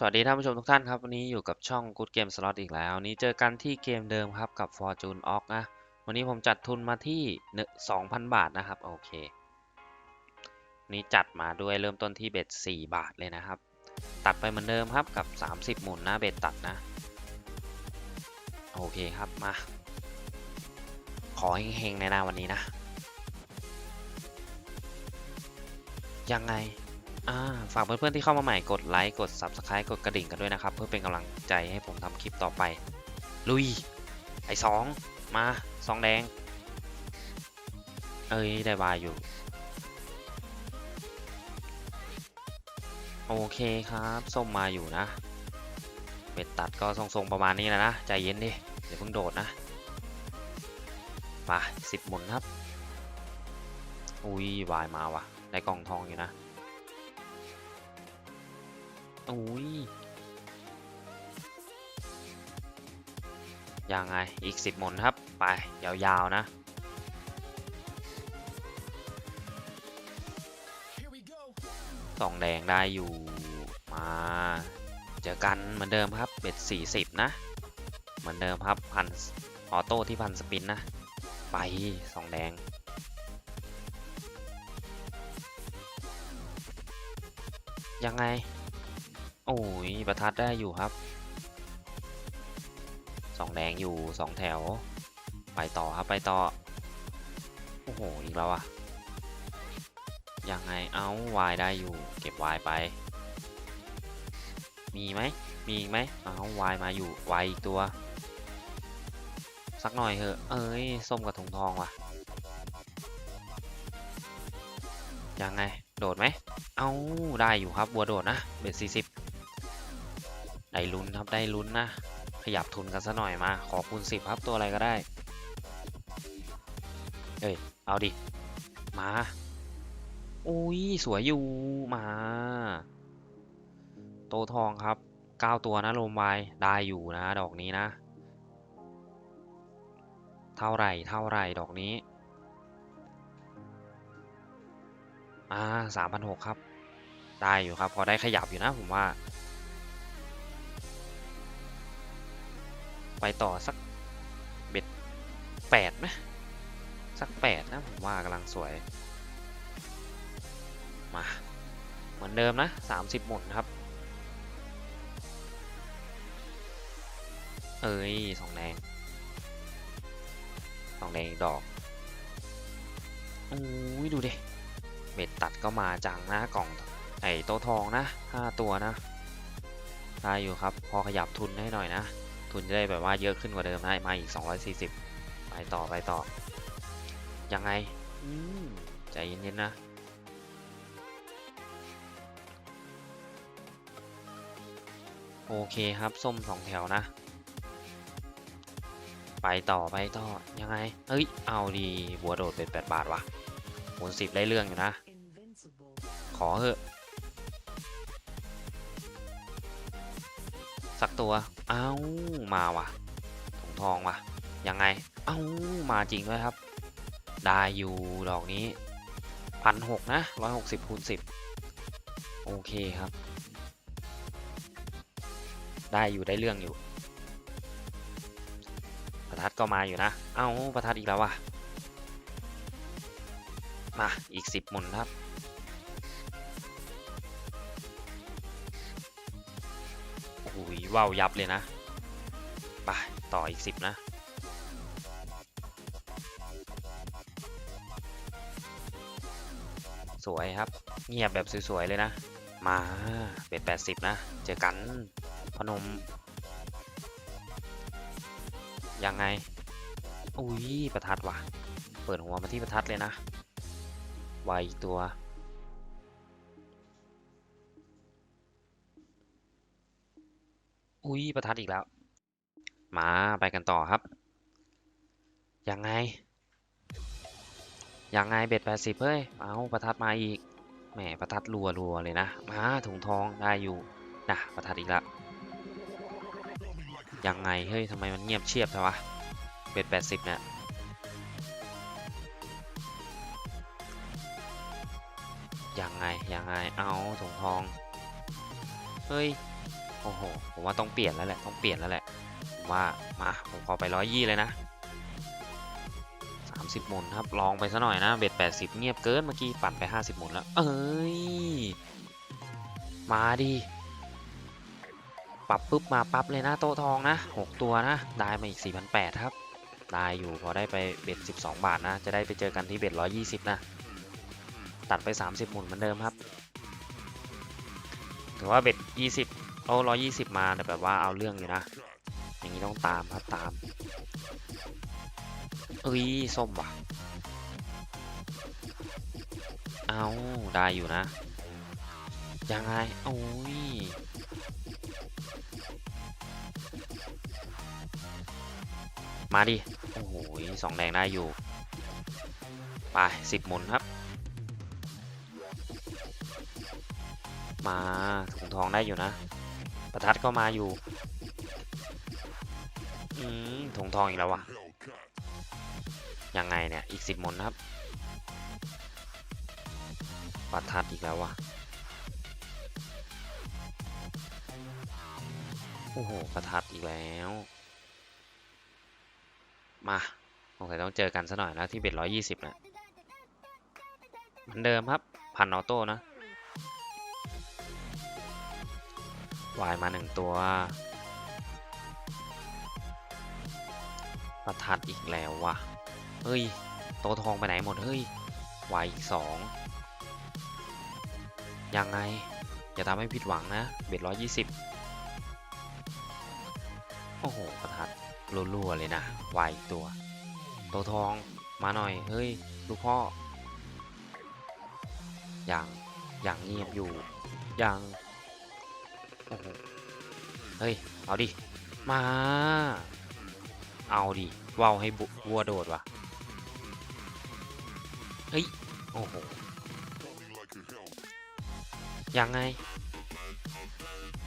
สวัสดีท่านผู้ชมทุกท่านครับ วันนี้อยู่กับช่อง Good Game Slot อีกแล้ว นี้เจอกันที่เกมเดิมครับกับ Fortune Ox นะ วันนี้ผมจัดทุนมาที่ 2,000 บาทนะครับ โอเค นี้จัดมาด้วยเริ่มต้นที่เบ็ด4บาทเลยนะครับ ตัดไปเหมือนเดิมครับกับ 30 หมุนนะเบ็ดตัดนะ โอเคครับมา ขอเฮงๆในหน้าวันนี้นะ ยังไง ฝากเพื่อนๆที่เข้ามาใหม่กดไลค์กด Subscribe กดกระดิ่งกันด้วยนะครับ เพื่อเป็นกำลังใจให้ผมทำคลิปต่อไป ลุย ไอ้สองมาสองแดง เอ้ย ได้บายอยู่ โอเคครับส้มมาอยู่นะเบ็ดตัดก็ทรงๆประมาณนี้แหละนะ ใจเย็นดิเดี๋ยวเพิ่งโดดนะมาสิบหมุนครับ อุ้ยวายมาว่ะ ได้กล่องทองอยู่นะ อุ้ย ยังไง อีกสิบหมุนครับ ไป ยาวๆนะ สองแดงได้อยู่ มา เจอกันเหมือนเดิมครับ เบ็ดสี่สิบนะ เหมือนเดิมครับ พันออโต้ที่พันสปินนะ ไปสองแดงยังไง โอ้ยประทัดได้อยู่ครับสองแดงอยู่สองแถว ไปต่อครับไปต่อ โอ้โหอีกแล้วอะยังไงเอาวายได้อยู่ เก็บวายไป มีไหมมีอีกไหมเอาวายมาอยู่วายอีกตัว สักหน่อยเถอะ เอ้ยส้มกับถุงทองว่ะยังไง โดดไหม เอาได้อยู่ครับ บัวโดดนะ เบ็ดสี่สิบ ได้ลุ้นครับได้ลุ้นนะ ขยับทุนกันซะหน่อยมา ขอคูณสิบครับตัวอะไรก็ได้ เอ้ย เอาดิ มาอุ้ยสวยอยู่มา โตทองครับ9ตัวนะลมวายได้อยู่นะ ดอกนี้นะ เท่าไหร่เท่าไหร่ดอกนี้อ่าสามพันหกครับ ได้อยู่ครับ พอได้ขยับอยู่นะผมว่า ไปต่อสักเบ็ดแปดไหมสักแปดนะผมว่ากำลังสวย มาเหมือนเดิมนะสามสิบหมุนครับ เอ้ยสองแดงสองแดงอีกดอกอุ้ยดูดิเบ็ดตัดก็มาจังนะกล่องไอ้โตทองนะห้าตัวนะได้อยู่ครับ พอขยับทุนให้หน่อยนะ ทุนจะได้แบบว่าเยอะขึ้นกว่าเดิมนะมาอีก 240 ไปต่อไปต่อ ยังไงใจเย็นๆนะ โอเคครับ ส้มสองแถวนะ ไปต่อไปต่อ ยังไง เฮ้ย เอาดี บัวโดดเป็น 8 บาทว่ะหมุนสิบได้เรื่องอยู่นะ ขอเถอะ สักตัว เอ้า มาว่ะถุงทองว่ะ ยังไง เอ้า มาจริงด้วยครับ ได้อยู่ดอกนี้พันหกนะร้อยหกสิบคูณสิบโอเคครับ ได้อยู่ได้เรื่องอยู่ ประทัดก็มาอยู่นะ เอ้า ประทัดอีกแล้วว่ะ มา อีกสิบหมุนครับ ว้าวยับเลยนะไปต่ออีกสิบนะ สวยครับ เงียบแบบสวย ๆ เลยนะ มาเบ็ดแปดสิบนะ เจอกันพนม ยังไง อุ้ยประทัดว่ะ เปิดหัวมาที่ประทัดเลยนะ ไวตัว อุ้ยประทัดอีกแล้ว มาไปกันต่อครับ ยังไง ยังไงเบ็ดแปดสิบเฮ้ย เอาประทัดมาอีก แหมประทัดรัวรัวเลยนะ มาถุงทองได้อยู่นะประทัดอีกแล้ว ยังไงเฮ้ยทำไมมันเงียบเชียบใช่วะเบ็ดแปดสิบเนี่ยยังไงยังไง เอาถุงทอง เฮ้ย โอ้โห ผมว่าต้องเปลี่ยนแล้วแหละ ต้องเปลี่ยนแล้วแหละ ผมว่า มา ผมขอไปร้อยยี่เลยนะสามสิบหมุนครับ ลองไปซะหน่อยนะ เบ็ดแปดสิบเงียบเกิน เมื่อกี้ปั่นไปห้าสิบหมุนแล้ว เอ้ย มาดิ ปรับปุ๊บมาปั๊บเลยนะโต๊ะทองนะหกตัวนะ ได้มาอีก4,800ครับ ได้อยู่พอได้ไปเบ็ด12บาทนะ จะได้ไปเจอกันที่เบ็ด120นะ ตัดไป30หมุนเหมือนเดิมครับ ถือว่าเบ็ด 20โอ้120มาแต่แบบว่าเอาเรื่องอยู่นะ อย่างนี้ต้องตามครับตาม เอ้ยส้มว่ะ เอาได้อยู่นะ ยังไง โอ้ยมาดิ โอ้โหสองแดงได้อยู่ ไปสิบหมุนครับ มาถุงทองได้อยู่นะ ประทัดก็มาอยู่อืมถุงทองอีกแล้ววะยังไงเนี่ย อีกสิบมนครับ ประทัดอีกแล้ววะโอ้โห ประทัดอีกแล้ว มาสงสัยต้องเจอกันซะหน่อยนะที่เบ็ดร้อยยี่สิบนะเหมือนเดิมครับ พันออโต้นะ วายมาหนึ่งตัว ประทัดอีกแล้ววะเฮ้ย โตทองไปไหนหมด เฮ้ยวายอีกสองยังไง อย่าทำให้ผิดหวังนะ เบ็ดร้อยยี่สิบโอ้โห ประทัดรัวๆเลยนะวายอีกตัว โตทองมาหน่อย เฮ้ย ลูกพ่อ อย่าง อย่างเงียบอยู่ อย่าง โอ้โหเฮ้ย เอาดิ มา เอาดิว่าวให้บวัวโดดวะเฮ้ย โอ้โห ยังไง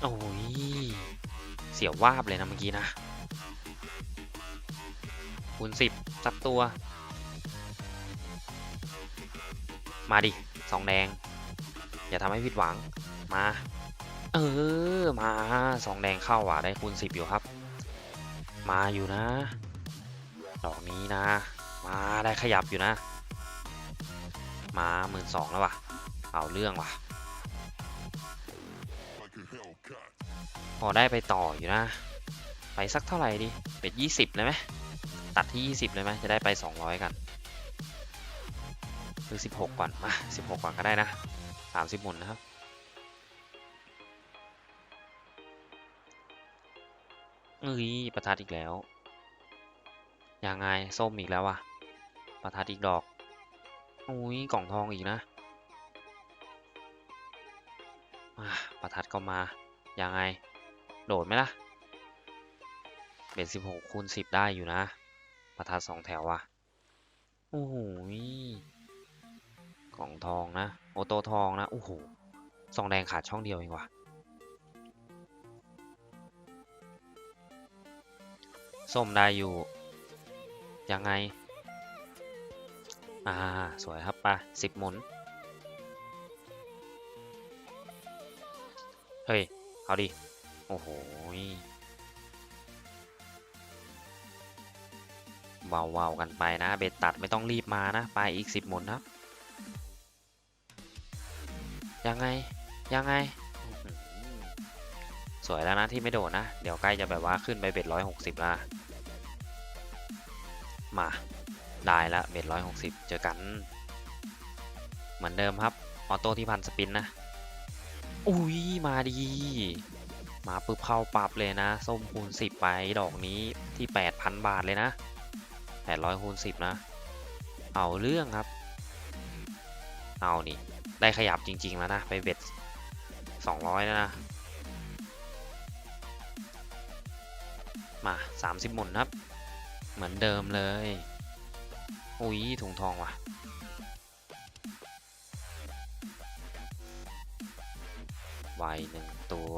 โอ้ย เสียววาบเลยนะเมื่อกี้นะคูณสิบสักตัว มาดิสองแดง อย่าทำให้ผิดหวัง มา เออ มาสองแดงเข้าอะได้คูณสิบอยู่ครับ มาอยู่นะ ดอกนี้นะ มาได้ขยับอยู่นะ มาหมื่นสองแล้วว่ะ เอาเรื่องว่ะ พอได้ไปต่ออยู่นะ ไปสักเท่าไหร่ดิเป็นยี่สิบเลยไหมตัดที่20เลยไหมจะได้ไป200กันหรือ16ก่อนมา16ก่อนก็ได้นะ30หมุนนะครับ เอ้ยประทัดอีกแล้วยังไงส้มอีกแล้ววะประทัดอีกดอกอุ้ยกล่องทองอีกนะประทัดก็มายังไง โดดไหมล่ะเป็น16คูณ10ได้อยู่นะ ประทัดสองแถวว่ะโอ้โหกล่องทองนะ โอโตทองนะโอ้โหซองแดงขาดช่องเดียวเองว่ะ ส้มได้อยู่ ยังไง อ่า สวยครับไปสิบหมุน เฮ้ย เอาดิ โอ้โหเบาๆกันไปนะ เบ็ดตัดไม่ต้องรีบมานะ ไปอีกสิบหมุนครับ ยังไง ยังไง สวยแล้วนะที่ไม่โดดนะ เดี๋ยวใกล้จะแบบว่าขึ้นไปเบ็ดร้อยหกสิบแล้วนะ มาได้ละเบ็ดร้อยหกสิบเจอกัน เหมือนเดิมครับ ออโต้ที่พันสปินนะ อุ้ยมาดี มาปุ๊บเข้าปั๊บเลยนะ ส้มคูณสิบไปดอกนี้ที่แปดพันบาทเลยนะ800คูณ10นะ เอาเรื่องครับ เอานี่ ได้ขยับจริง ๆ แล้วนะ ไปเบ็ด200แล้วนะ มา30หมุนครับ เหมือนเดิมเลย อุ้ยถุงทองว่ะ ไวหนึ่งตัว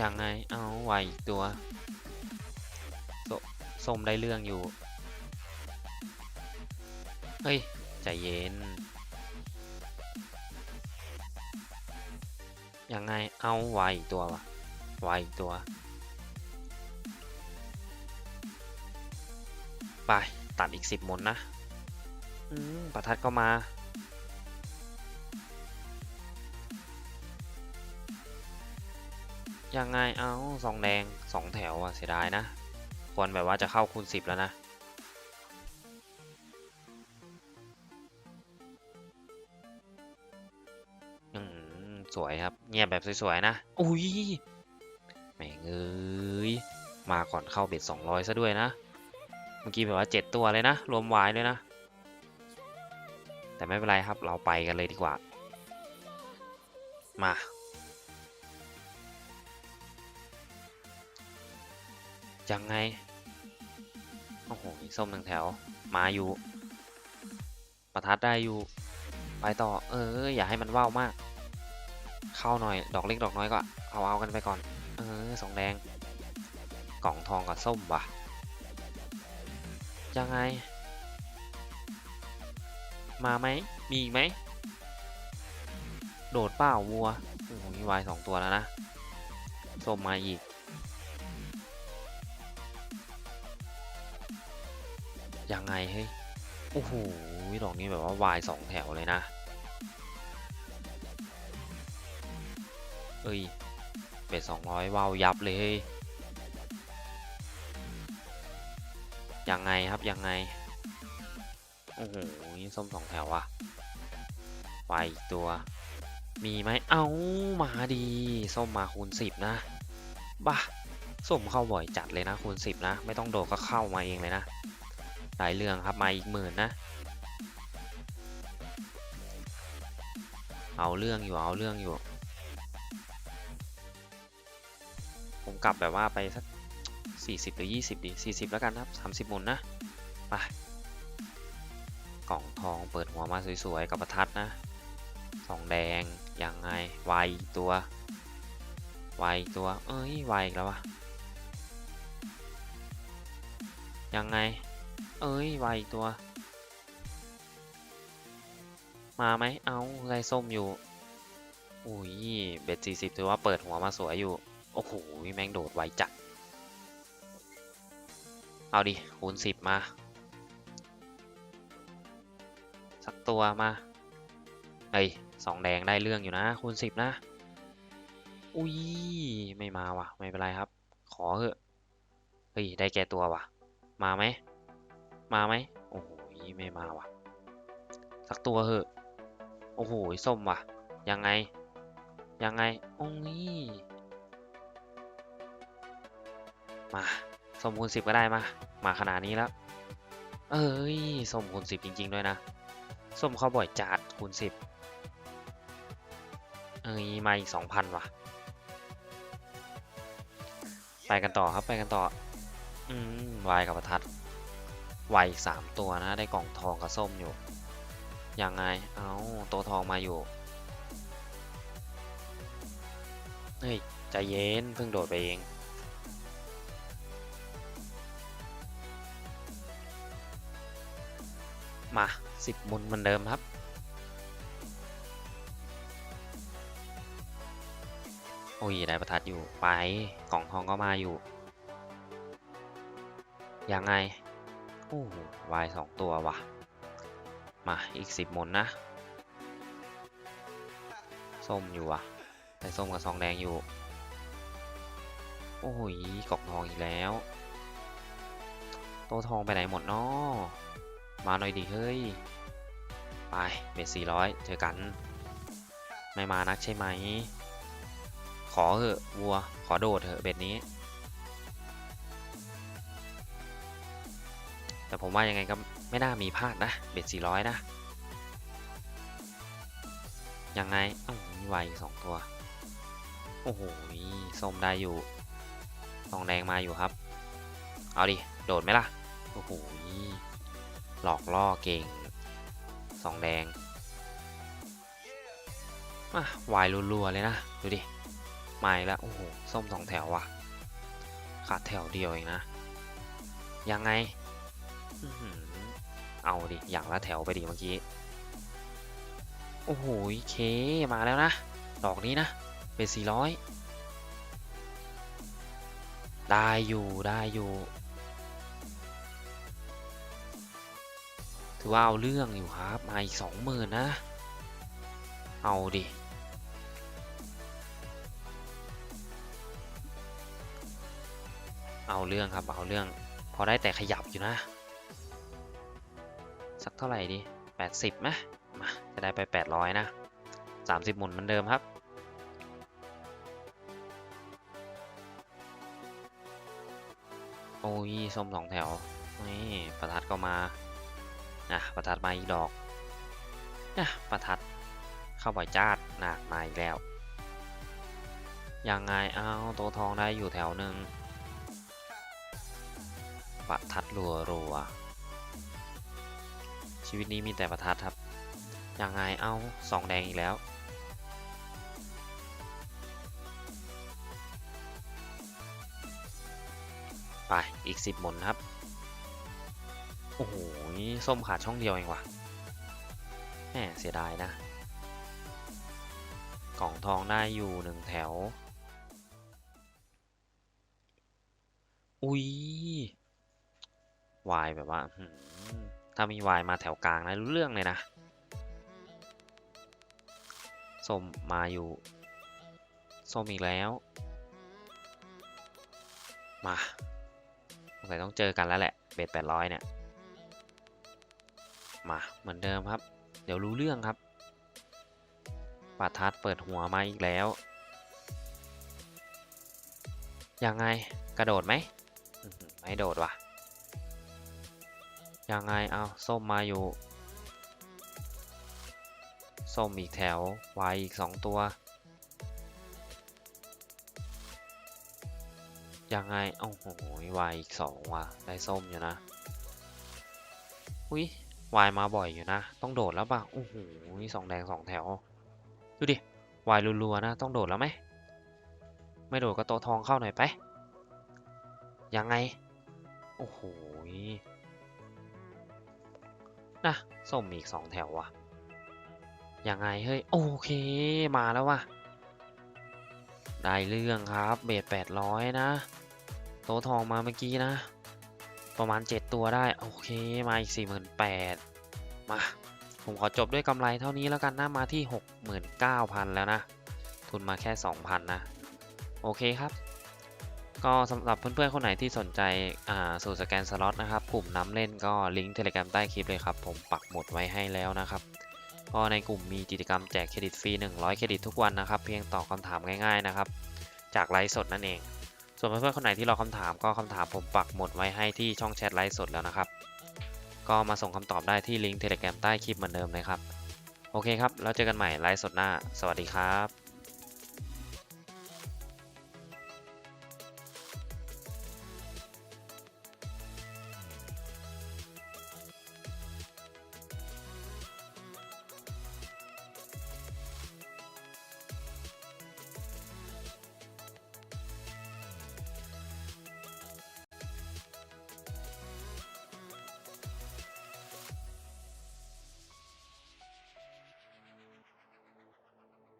ยังไง เอาไวอีกตัวส้มได้เรื่องอยู่ เฮ้ย ใจเย็น ยังไง เอาไวอีกตัววะไวอีกตัว ไปตัดอีกสิบมนนะอืมประทัดก็มา ยังไงเอาสองแดงสองแถวอะเสียดายนะ ควรแบบว่าจะเข้าคูณสิบแล้วนะอืมสวยครับ เงียบแบบสวยๆนะ อุ้ยแม่งเอ้ย มาก่อนเข้าเบ็ดสองร้อยซะด้วยนะ เมื่อกี้แบบว่าเจ็ดตัวเลยนะ รวมวายด้วยนะ แต่ไม่เป็นไรครับเราไปกันเลยดีกว่า มายังไง โอ้โหมีส้มหนึ่งแถว มาอยู่ ประทัดได้อยู่ ไปต่อ เออ อย่าให้มันว่าวมาก เข้าหน่อย ดอกเล็กดอกน้อยก็เอาเอากันไปก่อน เออสองแดง กล่องทองกับส้มว่ะ ยังไง มาไหม มีอีกไหม โดดเปล่าวัวโอ้โหมีวายสองตัวแล้วนะส้มมาอีก ยังไงเฮ้ย โอ้โหดอกนี้แบบว่าวายสองแถวเลยนะ เอ้ย เบ็ดสองร้อยวาวยับเลยเฮ้ย ยังไงครับยังไง โอ้โหส้มสองแถวอะไปอีกตัว มีไหมเอ้ามาดี ส้มมาคูณสิบนะบ้าส้มเข้าบ่อยจัดเลยนะคูณสิบนะ ไม่ต้องโดดก็เข้ามาเองเลยนะ หลายเรื่องครับมาอีกหมื่นนะ เอาเรื่องอยู่เอาเรื่องอยู่ ผมกลับแบบว่าไปสัก 40 หรือ 20 ดี 40 แล้วกันครับ30หมุนนะไปกล่องทองเปิดหัวมาสวยๆ กับประทัดนะสองแดง ยังไง วายตัว วายตัว เอ้ยวายอีกแล้ววะ ยังไง เอ้ยวายตัว มาไหม เอาไรส้มอยู่ อุ้ย เบ็ด40 ถือว่าเปิดหัวมาสวยอยู่ โอ้โห แม่งโดดไวจัด เอาดิคูณ10มา สักตัวมาเฮ้ยสองแดงได้เรื่องอยู่นะ คูณ10นะ อุ้ย ไม่มาว่ะ ไม่เป็นไรครับ ขอเหอะเฮ้ย ได้แก่ตัวว่ะ มาไหม มาไหม โอ้โหไม่มาว่ะ สักตัวเหอะ โอ้โหส้มว่ะ ยังไง ยังไงโอ้ยมา สมคูณสิบก็ได้มา มาขนาดนี้แล้ว เอ้ย สมคูณสิบจริง ๆ ด้วยนะ ส้มเข้าบ่อยจัดคูณสิบเอ้ย มาอีกสองพันว่ะ ไปกันต่อครับ ไปกันต่อ อืมวายกับประทัดวายอีกสามตัวนะ ได้กล่องทองกับส้มอยู่ ยังไง เอาโตวทองมาอยู่ เฮ้ย ใจเย็น เพิ่งโดดไปเอง มาสิบมุนเหมือนเดิมครับโอ้ยได้ประทัดอยู่ไปกล่องทองก็มาอยู่ ยังไงโอ้วายสองตัวว่ะ มาอีกสิบมุนนะ ส้มอยู่ว่ะได้ส้มกับซองแดงอยู่ โอ้ยกล่องทองอีกแล้วโตทองไปไหนหมดเนาะ มาหน่อยดิเฮ้ย ไปเบ็ดสี่ร้อยเจอกัน ไม่มานักใช่ไหม ขอเหอะวัว ขอโดดเถอะเบ็ดนี้ แต่ผมว่ายังไงก็ไม่น่ามีพลาดนะ เบ็ดสี่ร้อยนะ ยังไงอ้าวมีไวอีกสองตัว โอ้โหส้มได้อยู่ทองแดงมาอยู่ครับ เอาดิ โดดไหมล่ะ โอ้โห หลอกล่อเก่งสองแดงมาวายรัวๆเลยนะ ดูดิมาอีกแล้ว โอ้โห ส้มสองแถวว่ะ ขาดแถวเดียวเองนะ ยังไง เอาดิ อย่างละแถวไปดิเมื่อกี้ โอ้โห เค มาแล้วนะ ดอกนี้นะเเป็นสี่ร้อยได้อยู่ ได้อยู่ ถือว่าเอาเรื่องอยู่ครับ มาอีกสองหมื่นนะ เอาดิเอาเรื่องครับ เอาเรื่อง พอได้แต่ขยับอยู่นะ สักเท่าไหร่ดีแปดสิบไหมมาจะได้ไปแปดร้อยนะสามสิบหมุนเหมือนเดิมครับ โอ้ยส้มสองแถว นี่ ประทัดก็มา่ะประทัดมาอีกดอกอะประทัดเข้าบ่อยจาดหนักมาอีกแล้ว ยังไงเอาตัวทองได้อยู่แถวหนึ่งประทัดรัวรัวชีวิตนี้มีแต่ประทัดครับ ยังไงเอาสองแดงอีกแล้วไปอีกสิบหมุนครับ โอ้โหส้มขาดช่องเดียวเองว่ะแหมเสียดายนะ กล่องทองได้อยู่หนึ่งแถว อุ้ยวายแบบว่าถ้ามีวายมาแถวกลางนะรู้เรื่องเลยนะส้มมาอยู่ส้มอีกแล้ว มาสงสัยต้องเจอกันแล้วแหละ เบ็ดแปดร้อยเนี่ย มาเหมือนเดิมครับ เดี๋ยวรู้เรื่องครับปาทัดเปิดหัวมาอีกแล้ว ยังไงกระโดดไหมไม่โดดว่ะ ยังไงเอาส้มมาอยู่ ส้มอีกแถววายอีกสองตัว ยังไงโอ้โหวายอีกสองว่ะ ได้ส้มอยู่นะ อุ้ย วายมาบ่อยอยู่นะ ต้องโดดแล้วป่ะโอ้โหนี่สองแดงสองแถว ดูดิวายรัวๆนะ ต้องโดดแล้วไหม ไม่โดดก็โตทองเข้าหน่อยไป ยังไง โอ้โหนะส้มอีกสองแถวว่ะ ยังไง เฮ้ย โอเค มาแล้วว่ะ ได้เรื่องครับ เบสแปดร้อยนะ โตทองมาเมื่อกี้นะ ประมาณ 7 ตัวได้ โอเค มาอีก 48,000 มา ผมขอจบด้วยกำไรเท่านี้แล้วกันนะมาที่ 69,000 แล้วนะ ทุนมาแค่ 2,000 นะ โอเคครับก็สำหรับเพื่อนๆ คนไหนที่สนใจอ่าสูตรสแกนสล็อตนะครับกลุ่มน้ำเล่นก็ลิงก์เทเลกรมใต้คลิปเลยครับ ผมปักหมุดไว้ให้แล้วนะครับก็ในกลุ่มมีกิจกรรมแจกเครดิตฟรี 100 เครดิตทุกวันนะครับ เพียงตอบคำถามง่ายๆนะครับ จากไลฟ์สดนั่นเอง ส่วนเพื่อนๆคนไหนที่รอคำถามก็คำถามผมปักหมดไว้ให้ที่ช่องแชทไลฟ์สดแล้วนะครับ ก็มาส่งคำตอบได้ที่ลิงก์เทเลกรมใต้คลิปเหมือนเดิมเลยครับ โอเคครับ แล้วเจอกันใหม่ไลฟ์สดหน้า สวัสดีครับ